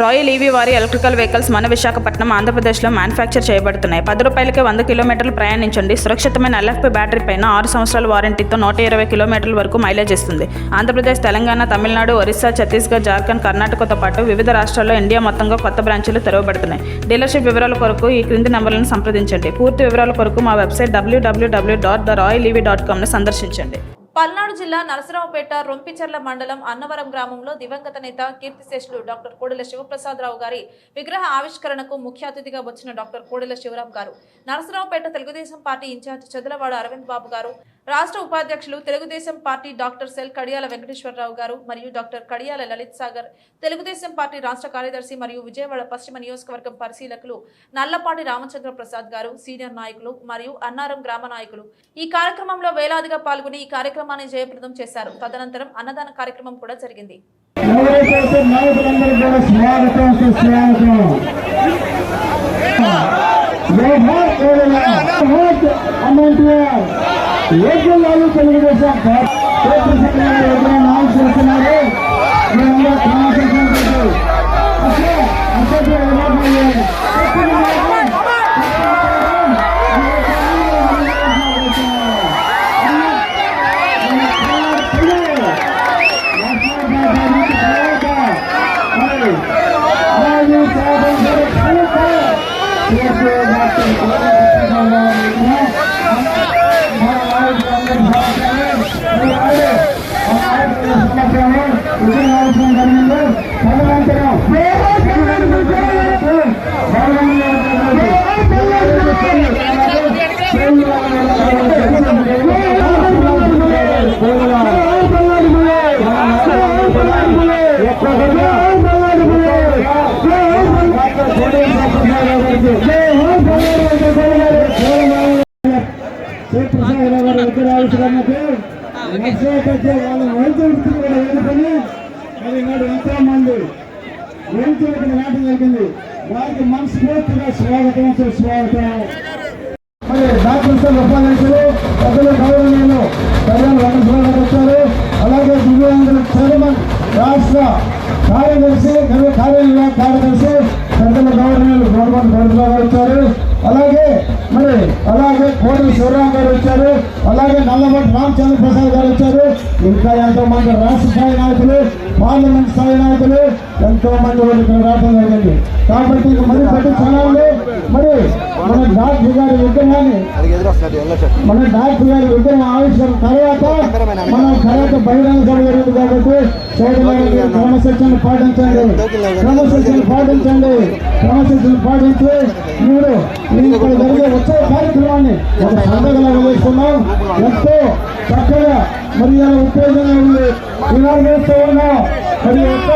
Royal EV వారి electrical vehicles మన విశాఖపట్నం ఆంధ్రప్రదేశ్లో మ్యానుఫ్యాక్చర్ చేయబడుతున్నాయి. పది రూపాయలకే వంద కిలోమీటర్లు ప్రయాణించండి. సురక్షితమైన ఎల్ఎఫ్పి బ్యాటరీ పైన ఆరు సంవత్సరాల వారంటీతో నూట ఇరవై కిలోమీటర్ల వరకు మైలేజ్ ఇస్తుంది. ఆంధ్రప్రదేశ్ తెలంగాణ తమిళనాడు ఒరిస్సా ఛత్తీస్గఢ్ జార్ఖండ్ కర్ణాటకతో పాటు వివిధ రాష్ట్రాల్లో ఇండియా మొత్తంగా కొత్త బ్రాంచీలు తెరవబడుతున్నాయి. డీలర్షిప్ వివరాల కొరకు ఈ క్రింది నెంబర్లను సంప్రదించండి. పూర్తి వివరాల కొరకు మా website WWW dot the Royal EV dot కామ్ను సందర్శించండి. పల్నాడు జిల్లా నరసరావుపేట రొంపిచెర్ల మండలం అన్నవరం గ్రామంలో దివంగత నేత కీర్తిశేషులు డాక్టర్ కోడెల శివప్రసాదరావు గారి విగ్రహ ఆవిష్కరణకు ముఖ్య అతిథిగా వచ్చిన doctor Kodela Sivaram garu. Narasaraopet Telugu Desam party in charge Chadalavada Aravind Babu garu రాష్ట్ర ఉపాధ్యక్షులు Telugu Desam party doctor cell Kadiyala Venkateswara Rao garu మరియు డాక్టర్ కడియాల లలిత్ సాగర్ తెలుగుదేశం పార్టీ రాష్ట్ర కార్యదర్శి మరియు విజయవాడ పశ్చిమ నియోజకవర్గం పరిశీలకులు నల్లపాటి రామచంద్ర ప్రసాద్ గారు సీనియర్ నాయకులు మరియు అన్నారం గ్రామ నాయకులు. ఈ కార్యక్రమంలో వేలాదిగా పాల్గొని ఈ కార్యక్రమాన్ని జయప్రదం చేశారు. తదనంతరం అన్నదాన కార్యక్రమం కూడా జరిగింది. అమౌంట్ నాయకులందరూ కూడా స్వాగతం సుస్వాగతం జోహార్ కోడెల, జోహార్ Yeah. శ్రీప్రసాదరావు గారి విగ్రహాలు నర్సరావుపేట వాళ్ళ వైద్య కూడా ఎదుర్కొని మరి నాడు ఎంతో మంది వైద్యులకు నాటం జరిగింది వారికి మనస్ఫూర్తిగా స్వాగతం సుస్వాగతం మరి డాక్టర్ సార్ ఉపాధ్యక్షులు పెద్దలు గౌరవనీయులు ప్రజలు వెంకటేశ్వరరావు వచ్చారు అలాగే దివ్యాంగుల చైర్మన్ రాష్ట్ర కార్యదర్శి గర్వ కార్యాలయ కార్యదర్శి అలాగే కోడి శివరాం గారు వచ్చారు. అలాగే నల్లమటి రామచంద్ర ప్రసాద్ గారు వచ్చారు. ఇంకా ఎంతో మంది రాష్ట్ర స్థాయి నాయకులు పార్లమెంట్ స్థాయి నాయకులు ఎంతో మంది వాళ్ళు ఇక్కడ రావడం జరిగింది. కాబట్టి ఇక మరి పట్టించాలి మరి మన డాక్టర్ గారి విగ్రహాన్ని మన డాక్టర్ గారి విగ్రహం ఆవిష్కరణ తర్వాత మన తర్వాత బహిరంగ సభ జరుగుతుంది కాబట్టి సోదరులు క్రమశిక్షణ పాటించండి. క్రమశిక్షణ పాటించండి. క్రమశిక్షణ పాటించి మీరు ఇక్కడ జరిగే ఉత్సవ కార్యక్రమాన్ని ఒక పండుగలా వేస్తున్నాం ఎంతో చక్కగా మరి ఉత్తేజంగా ఉంది. ఇలా వేస్తూ ఉన్నాం మరి